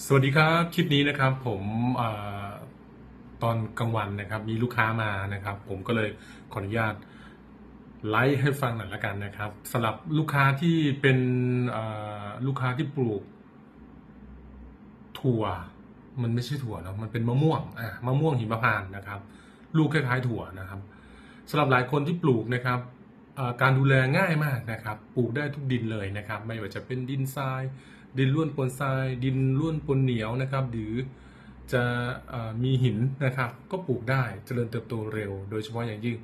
สวัสดีครับคลิปนี้นะครับผมอตอนกลางวันนะครับ มีลูกค้ามานะครับ ผมก็เลยขออนุญาตไลฟ์ให้ฟังหน่อยละกันนะครับสำหรับลูกค้าที่เป็นลูกค้าที่ปลูก ถั่ว มันไม่ใช่ถั่วเนอะมันเป็นมะม่วงอะมะม่วงหิมพานต์นะครับ ลูกคล้ายๆถั่วนะครับสำหรับหลายคนที่ปลูกนะครับการดูแลง่ายมากนะครับ ปลูกได้ทุกดินเลยนะครับ ไม่ว่าจะเป็นดินทราย ดินร่วนปนทราย ดินร่วนปนเหนียวนะครับ หรือจะมีหินนะครับ ก็ปลูกได้เจริญเติบโตเร็ว โดยเฉพาะอย่างยิ่ง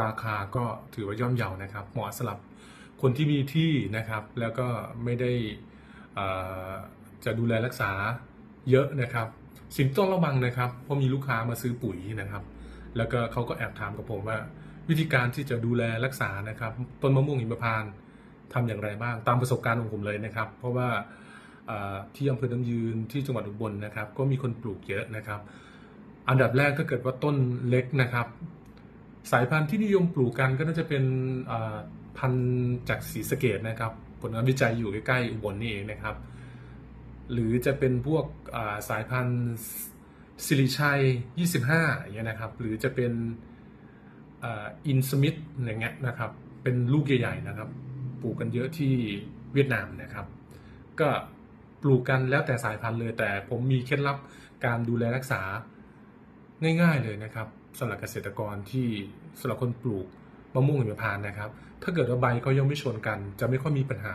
ราคาก็ถือว่าย่อมเยานะครับ เหมาะสำหรับคนที่มีที่นะครับ แล้วก็ไม่ได้อ่าจะดูแลรักษาเยอะนะครับ สิ่งต้องระวังนะครับ เพราะมีลูกค้ามาซื้อปุ๋ยนะครับ แล้วก็เขาก็แอบถามกับผมว่า วิธีการที่จะดูแลรักษานะครับ ต้นมะม่วงหิมพานต์ทำอย่างไรบ้าง ตามประสบการณ์ของผมเลยนะครับ เพราะว่า ที่อำเภอน้ำยืนที่จังหวัดอุบลนะครับ ก็มีคนปลูกเยอะนะครับ อันดับแรกถ้าเกิดว่าต้นเล็กนะครับ สายพันธุ์ที่นิยมปลูกกันก็น่าจะเป็นพันธุ์จากศรีสะเกดนะครับ ผลงานวิจัยอยู่ใกล้ๆอุบลนี่เองนะครับ หรือจะเป็นพวกาสายพันธุ์สิริชัย 25อย่างเงี้ยนะครับ หรือจะเป็นอินสมิธอย่างเงี้ยนะครับ เป็นลูกใหญ่ๆนะครับ ปลูกกันเยอะที่เวียดนามนะครับ ก็ ปลูกกันแล้วแต่สายพันธุ์เลย แต่ผมมีเคล็ดลับการดูแลรักษาง่ายๆเลยนะครับสำหรับเกษตรกรที่สำหรับคนปลูกมะม่วงหิมพานต์นะครับ ถ้าเกิดว่าใบเขายังไม่ชนกัน จะไม่ค่อยมีปัญหา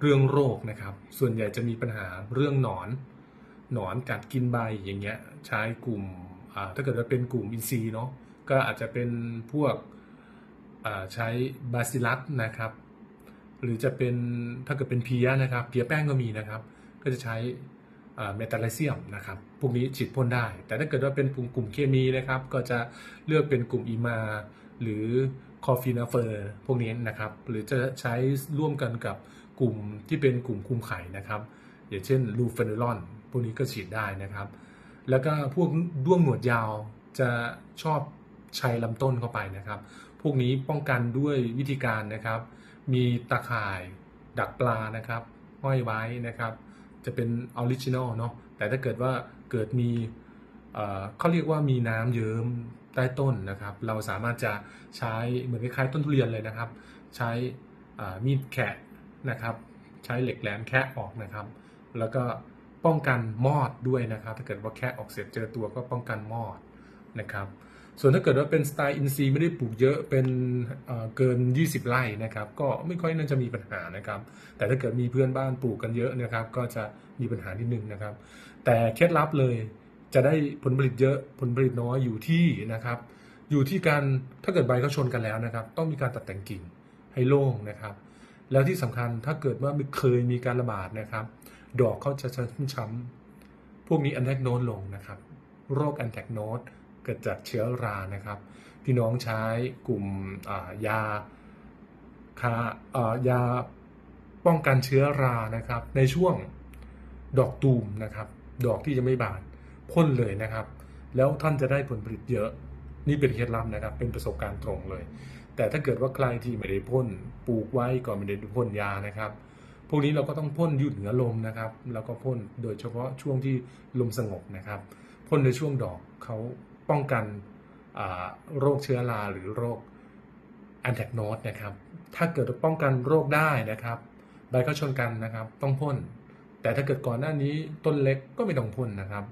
เรื่องโรคนะครับ ส่วนใหญ่จะมีปัญหาเรื่องหนอน หนอนกัดกินใบอย่างเงี้ยใช้กลุ่มถ้าเกิดว่าเป็นกลุ่มอินทรีย์เนาะก็อาจจะเป็นพวกใช้บาซิลัสนะครับ หรือจะเป็นถ้าเกิดเป็นเพียนะครับเพียแป้งก็มีนะครับ ก็จะใช้เมตาไลเซียมนะครับ พวกนี้ฉีดพ่นได้ แต่ถ้าเกิดว่าเป็นกลุ่มเคมีนะครับ ก็จะเลือกเป็นกลุ่มอีมา หรือคอฟีนาเฟอร์พวกนี้นะครับ หรือจะใช้ร่วมกันกับกลุ่มที่เป็นกลุ่มคุมไข่นะครับ อย่างเช่นลูเฟนอลอนพวกนี้ก็ฉีดได้นะครับ แล้วก็พวกด้วงหนวดยาวจะชอบใช้ลำต้นเข้าไปนะครับ พวกนี้ป้องกันด้วยวิธีการนะครับ มีตาข่ายดักปลานะครับห้อยไว้นะครับ จะเป็นออริจินอลเนาะแต่ถ้าเกิดว่าเกิดมีเขาเรียกว่ามีน้ำเยิ้มใต้ต้นนะครับ เราสามารถจะใช้เหมือนคล้ายๆต้นทุเรียนเลยนะครับ ใช้มีดแคะนะครับ ใช้เหล็กแหลมแคะออกนะครับ แล้วก็ป้องกันมอดด้วยนะครับ ถ้าเกิดว่าแคะออกเสร็จเจอตัวก็ป้องกันมอดนะครับ ส่วนถ้าเกิดว่าเป็นสไตล์อินซีย์ไม่ได้ปลูกเยอะเป็นเเกิน 20 ไร่นะครับ ก็ไม่ค่อยน่าจะมีปัญหานะครับ แต่ถ้าเกิดมีเพื่อนบ้านปลูกกันเยอะนะครับ ก็จะมีปัญหานิดนึงนะครับ แต่เคล็ดลับเลยจะได้ผลผลิตเยอะผลผลิตน้อยอยู่ที่นะครับ อยู่ที่การถ้าเกิดใบเขาชนกันแล้วนะครับ ต้องมีการตัดแต่งกิ่งให้โล่งนะครับ แล้วที่สำคัญถ้าเกิดว่าเคยมีการระบาดนะครับ ดอกเขาจะช้ำๆพวกนี้อันแทกโนตลงนะครับ โรคอันแทกโนต เกิดจากเชื้อรานะครับ พี่น้องใช้กลุ่มยาคาอ่ายาป้องกันเชื้อรานะครับ ในช่วงดอกตูมนะครับ ดอกที่จะไม่บานพ่นเลยนะครับ แล้วท่านจะได้ผลผลิตเยอะ นี่เป็นเคล็ดลับนะครับ เป็นประสบการณ์ตรงเลย แต่ถ้าเกิดว่าใครที่ไม่ได้พ่นปลูกไว้ก่อนไม่ได้พ่นยานะครับพวกนี้เราก็ต้องพ่นหยุดเหนือลมนะครับ แล้วก็พ่นโดยเฉพาะช่วงที่ลมสงบนะครับพ่นในช่วงดอกเขา ป้องกันโรคเชื้อราหรือโรคแอนแทกโนสนะครับ ถ้าเกิดป้องกันโรคได้นะครับ ใบเขาชนกันนะครับ ต้องพ่น แต่ถ้าเกิดก่อนหน้านี้ต้นเล็กก็ไม่ต้องพ่นนะครับ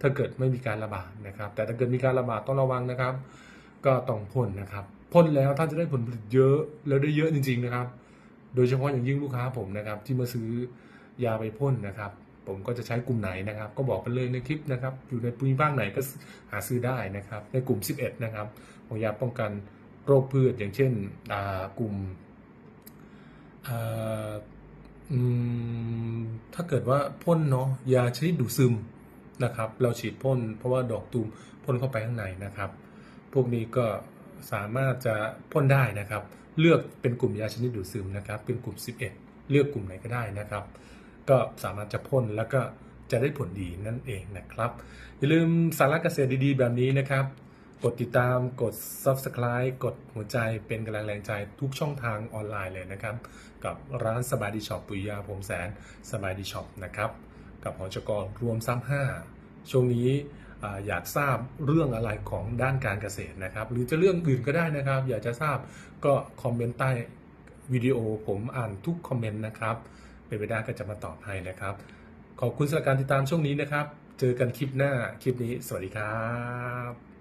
ถ้าเกิดไม่มีการระบาดนะครับ แต่ถ้าเกิดมีการระบาดต้องระวังนะครับ ก็ต้องพ่นนะครับ พ่นแล้วท่านจะได้ผลผลิตเยอะแล้วได้เยอะจริง ๆนะครับ โดยเฉพาะอย่างยิ่งลูกค้าผมนะครับ ที่มาซื้อยาไปพ่นนะครับ ผมก็จะใช้กลุ่มไหนนะครับ ก็บอกไปเลยในคลิปนะครับ อยู่ในภูมิภาคไหนก็หาซื้อได้นะครับ ในกลุ่ม 11 นะครับของยาป้องกันโรคพืชอย่างเช่นกลุ่มอ่าอืมถ้าเกิดว่าพ่นเนาะยาชนิดดูดซึมนะครับ เราฉีดพ่นเพราะว่าดอกตูมพ่นเข้าไปข้างในนะครับ พวกนี้ก็สามารถจะพ่นได้นะครับ เลือกเป็นกลุ่มยาชนิดดูดซึมนะครับ เป็นกลุ่ม 11 เลือกกลุ่มไหนก็ได้นะครับ ก็สามารถจะพ่นแล้วก็จะได้ผลดีนั่นเองนะครับ อย่าลืมสาระเกษตรดีๆ แบบนี้นะครับ กดติดตามกด Subscribe กดหัวใจเป็นกำลังแรงใจทุกช่องทางออนไลน์เลยนะครับ กับร้านสบายดีช็อปปุยยาผมแสนสบายดีช็อปนะครับ กับหอจกรรวมซ้ำห้าช่วงนี้อยากทราบเรื่องอะไรของด้านการเกษตรนะครับ หรือจะเรื่องอื่นก็ได้นะครับ อยากจะทราบก็คอมเมนต์ใต้วิดีโอผมอ่านทุกคอมเมนต์นะครับ เป็นไปได้ก็จะมาตอบให้นะครับ ขอบคุณสำหรับการติดตามช่วงนี้นะครับ เจอกันคลิปหน้าคลิปนี้ สวัสดีครับ